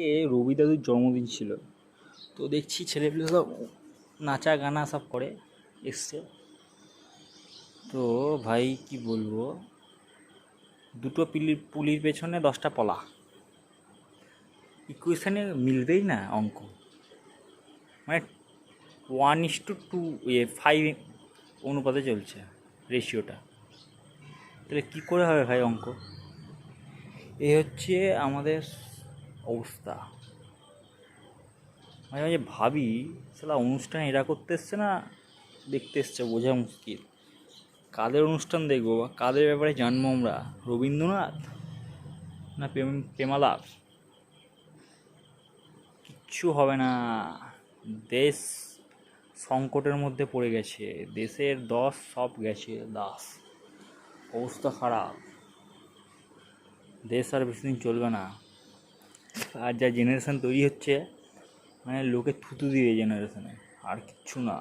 আজকে রবি দাদুর জন্মদিন ছিল। তো দেখছি ছেলেপিলে সব নাচা গানা সব করে এসছে। তো ভাই, কি বলব? দুটো পিলির পুলির পেছনে দশটা পলা। ইকুয়েশানে মিলবেই না অঙ্ক। মানে one is to two A five অনুপাতে চলছে রেশিওটা তাহলে কী করে হবে ভাই অঙ্ক? এই হচ্ছে আমাদের অবস্থা। মাঝে মাঝে ভাবি সেটা অনুষ্ঠান এরা করতে এসছে না, দেখতে এসছে, বোঝা মুশকিল। কাদের অনুষ্ঠান দেখব বা কাদের ব্যাপারে জানব আমরা? রবীন্দ্রনাথ না প্রেম প্রেমালাপ কিচ্ছু হবে না। দেশ সংকটের মধ্যে পড়ে গেছে। দেশের দশ সব গেছে, দাস। অবস্থা খারাপ। দেশ আর বেশি দিন চলবে না। আর যা জেনারেশান তৈরি হচ্ছে মানে লোকে থুতু দিয়ে জেনারেশানে আর কিচ্ছু না।